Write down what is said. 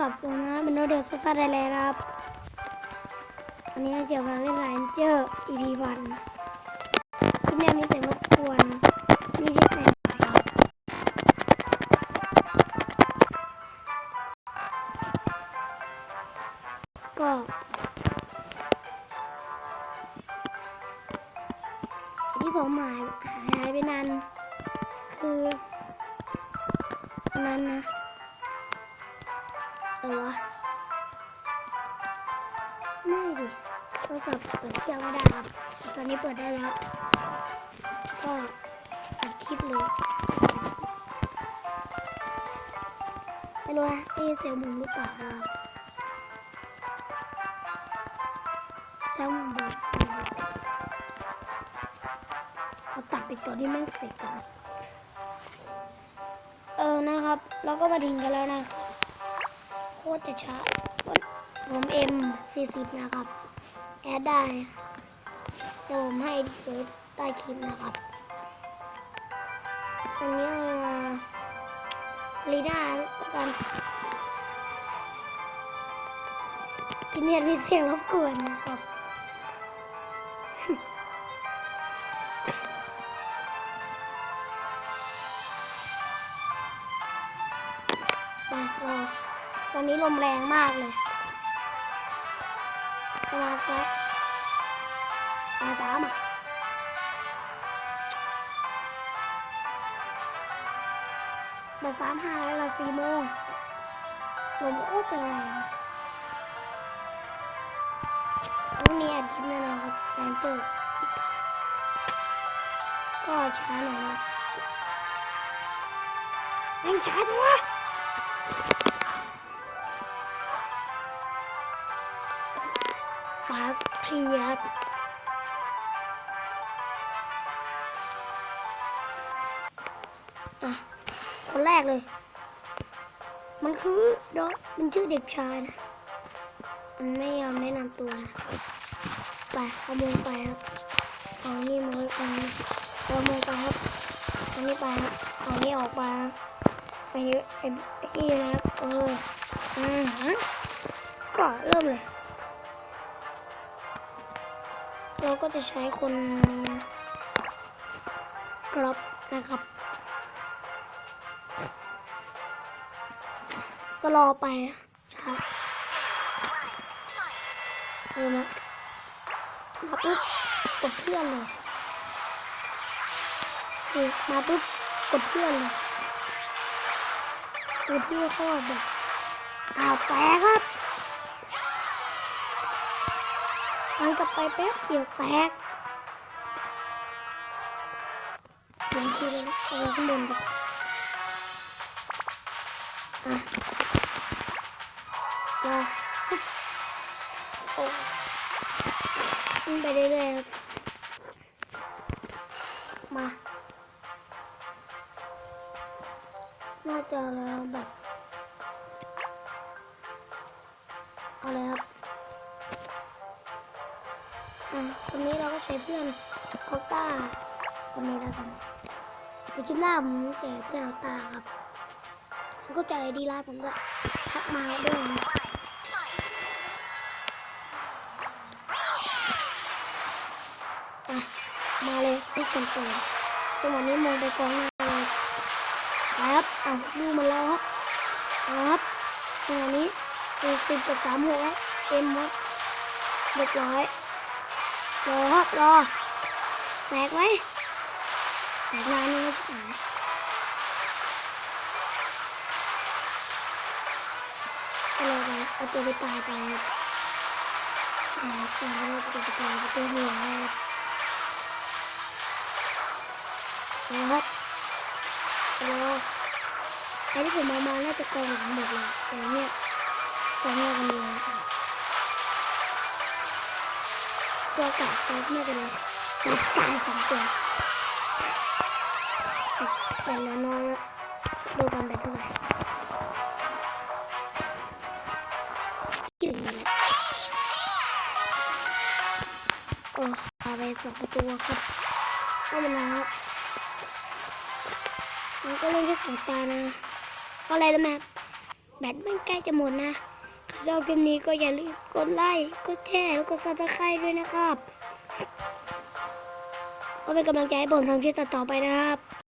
กับผมนะเป็นโนเดลซัสซัสไดแลนด์ครับวันนี้เราเกี่ยวกับเล่นไลน์เจอร์ EP วันคลิปเนี้ยมีเสียงรบกวนนี่ที่ไหนครับก็ที่ผมหายหายไปนานคือ นั้นนะ เออวะ ไม่ดิโทรศัพท์เปิดเครื่องไม่ได้ครับ ตอนนี้เปิดได้แล้ว ก็อัดคลิปเลยไม่รู้นะได้ยินเสียงหมุนหรือเปล่าครับช่างมันดูเราตัดไปตัวที่แม่งเสร็จก่อนเออนะครับ เราก็มาถึงกันแล้วนะครับ โคตรจะช้าผมเอ็มสี่สิบนะครับ แอดได้เดี๋ยวผมให้ดีเฟิร์สใต้คลิปนะครับวันนี้มาลีน่าแล้วกันกินเน็ตมีเสียงรบกวนนะครับมาเราตอ นนี้ลมแรงมากเลยประมาณสักมาสามอะมาสามห้าแล้วละสี่โมงลมโคตรจะแรงพรุ่งนี้อัดคลิปแน่นอนครับแรงเจอก็ช้าหน่อยนะแรงช้าจังวะ ทีครับอะคนแรกเลย มันคือดอกมันชื่อเด็กชายนะ มันไม่ยอมแนะนำตัวนะ ไปขโมยไปครับเอานี่มาไว้ตรงนี้ขโมยไปครับเอานี่ไปครับเอานี่ออกมาไปไอ้ไอ้นี่นะครับเอออืมฮะก็เริ่มเลย เราก็จะใช้คนกรอบนะครับก็รอไปนะครับเออนะมาปุ๊บกดเพื่อนเลยคือมาปุ๊บกดเพื่อนเลยคือที่เขาแบบอ้าวแตกครับ มันกลับไปแป๊บเดียวแตกเสียงคือเลยเอาไว้ข้างบนดิอะรอฟุ๊บโอ้ไปเรื่อยๆมาน่าจะแล้วแบบเอาเลยครับ อะคนนี้เราก็ใช้เพื่อนออต้าคนนี้แล้วกันในคลิปหน้าผมแก่เพื่อนเออต้าครับผมก็ใจดีไลน์ผมก็ทักมาด้วยมาเลยทุกคนเปิดจังหวะนี้มองไปกองหน้าเลยครับอะดูมันแล้วครับครับจังหวะนี้สี่สิบกับสามหกแล้วเต็มครับเรียบร้อย รอครับรอแตกไหมแตกนานนึงแล้วชิบหายก็เลยไปเอาตัวไปตายไปครับอ่าใส่แล้วตัวไปตายไปตัวหัวครับนะครับรอไอ้ที่ผมเอามาน่าจะกองหมดเลยแต่เนี่ยกองหน้ากันเดีย ตัวก่าตัวไม่เป็นไรตัวกลายสองตัวแต่ละน้อยดูกันไปเท่าไหร่ยืนเลยโอ้พายไปสองตัวครับเข้ามาแล้วมันก็เล่นแค่สองตานะเพราะอะไรรู้ไหมครับแบตมันใกล้จะหมดนะ ชอบคลิปนี้ก็อย่าลืมกดไลค์ กดแชร์ แล้วกดซับสไครต์ด้วยนะครับก็เป็นกำลังใจให้ผมทำคลิปต่อๆไปนะครับ